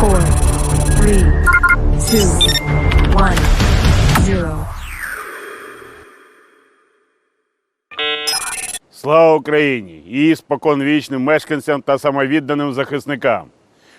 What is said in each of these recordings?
four, three, two, one, zero. Слава Україні! Її споконвічним мешканцям та самовідданим захисникам.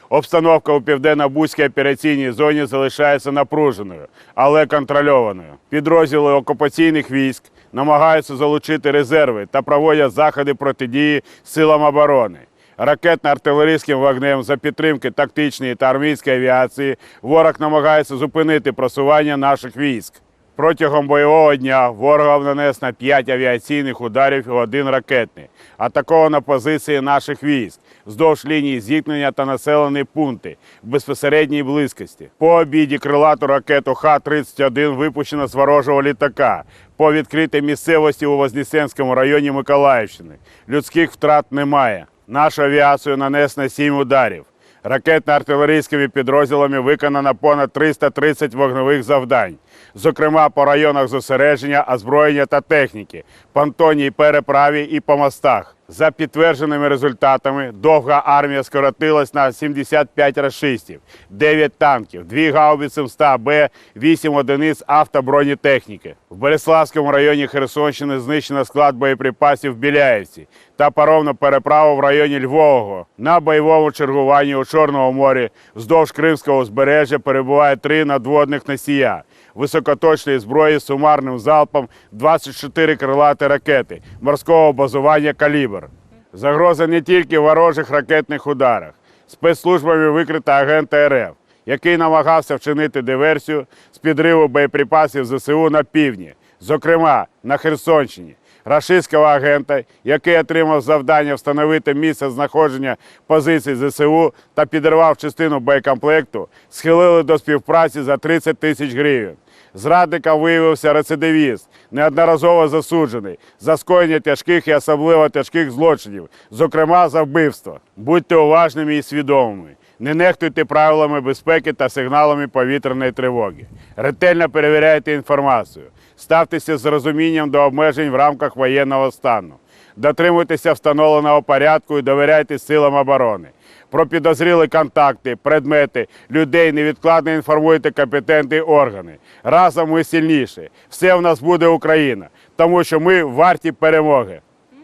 Обстановка у південно-бузькій операційній зоні залишається напруженою, але контрольованою. Підрозділи окупаційних військ намагаються залучити резерви та проводять заходи протидії силам оборони. Ракетно-артилерійським вогнем за підтримки тактичної та армійської авіації ворог намагається зупинити просування наших військ. Протягом бойового дня ворогам нанесено 5 авіаційних ударів і один ракетний. Атаковано позиції наших військ вздовж лінії зіткнення та населені пункти в безпосередній близькості. По обіді крилату ракету Х-31 випущено з ворожого літака по відкритій місцевості у Вознесенському районі Миколаївщини. Людських втрат немає. Нашу авіацію нанесено 7 ударів. Ракетно-артилерійськими підрозділами виконано понад 330 вогневих завдань, зокрема по районах зосередження, озброєння та техніки, понтонній переправі і по мостах. За підтвердженими результатами, довга армія скоротилась на 75 рашистів, 9 танків, 2 гаубиці МСТА-Б, 8 одиниць автобронетехніки. В Береславському районі Херсонщини знищено склад боєприпасів в Біляївці та паромну переправу в районі Львового. На бойовому чергуванні у Чорному морі вздовж Кримського узбережжя перебуває три надводних носія високоточної зброї з сумарним залпом 24 крилаті ракети морського базування «Калібр». Загроза не тільки в ворожих ракетних ударах. Спецслужбами викрита агента РФ, який намагався вчинити диверсію з підриву боєприпасів ЗСУ на півдні, зокрема на Херсонщині. Рашистського агента, який отримав завдання встановити місце знаходження позицій ЗСУ та підірвав частину боєкомплекту, схилили до співпраці за 30 тисяч гривень. Зрадником виявився рецидивіст, неодноразово засуджений за скоєння тяжких і особливо тяжких злочинів, зокрема за вбивство. Будьте уважними і свідомими. Не нехтуйте правилами безпеки та сигналами повітряної тривоги. Ретельно перевіряйте інформацію. Ставтеся з розумінням до обмежень в рамках воєнного стану. Дотримуйтеся встановленого порядку і довіряйте силам оборони. Про підозрілі контакти, предмети, людей невідкладно інформуйте компетентні органи. Разом ми сильніші. Все в нас буде Україна, тому що ми варті перемоги.